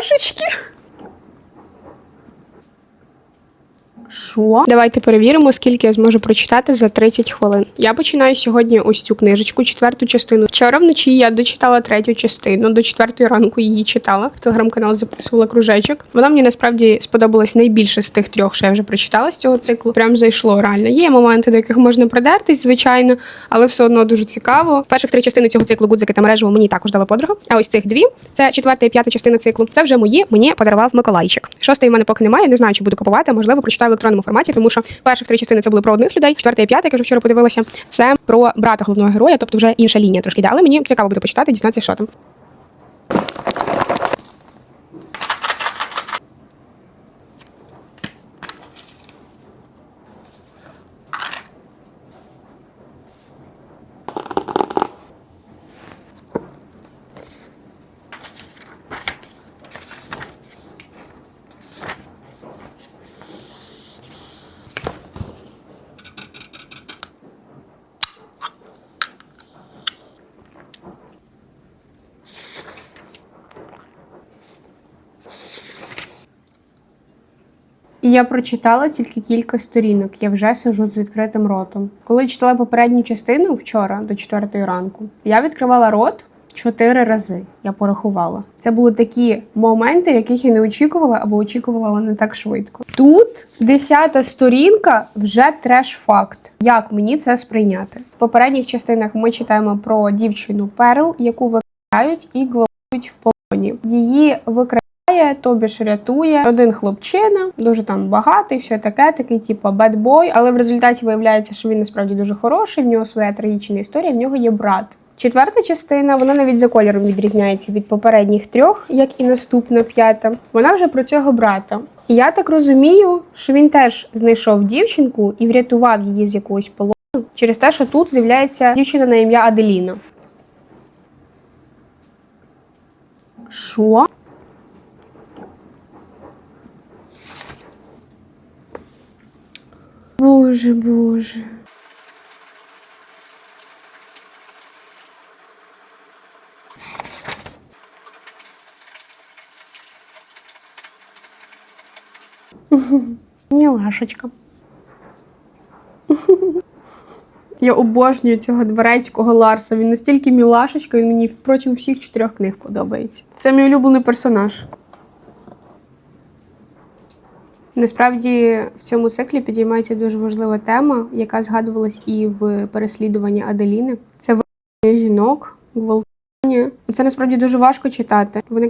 мілашечки. Що? Давайте перевіримо, скільки я зможу прочитати за 30 хвилин. Я починаю сьогодні ось цю книжечку, четверту частину. Вчора вночі я дочитала третю частину, до четвертої ранку її читала. В телеграм-канал записувала кружечок. Вона мені насправді сподобалась найбільше з тих трьох, що я вже прочитала з цього циклу. Прям зайшло реально. Є моменти, до яких можна придертись, звичайно, але все одно дуже цікаво. Перших три частини цього циклу гудзики та мережево мені також дала подруга. А ось цих дві це четверта і п'ята частина циклу. Це вже мої мені подарував Миколайчик. Шостої в мене поки немає. Не знаю, чи буду купувати. Можливо, прочитаю в електронному форматі, тому що перших три частини це були про одних людей. Четверта і п'ята, як я вже вчора подивилася, це про брата головного героя, тобто вже інша лінія трошки йде. Але мені цікаво буде почитати, дізнатися, що там. І я прочитала тільки кілька сторінок. Я вже сижу з відкритим ротом. Коли читала попередню частину вчора до четвертої ранку, я відкривала рот чотири рази. Я порахувала. Це були такі моменти, яких я не очікувала або очікувала не так швидко. Тут десята сторінка вже треш-факт. Як мені це сприйняти? В попередніх частинах ми читаємо про дівчину Перл, яку викрають і гвалтують в полоні. Її викрають викрадає, тобі ж рятує один хлопчина, дуже там багатий, все таке, такий, типу, бедбой. Але в результаті виявляється, що він насправді дуже хороший. В нього своя трагічна історія. В нього є брат. Четверта частина, вона навіть за кольором відрізняється від попередніх трьох, як і наступна п'ята. Вона вже про цього брата. І я так розумію, що він теж знайшов дівчинку і врятував її з якогось полону через те, що тут з'являється дівчина на ім'я Аделіна. Що? Боже, боже. Мілашечка. Я обожнюю цього дворецького Ларса. Він настільки мілашечка, він мені протягом всіх чотирьох книг подобається. Це мій улюблений персонаж. Насправді в цьому циклі підіймається дуже важлива тема, яка згадувалась і в переслідуванні Аделіни. Це жінок, гвалтування. Це насправді дуже важко читати. Виникає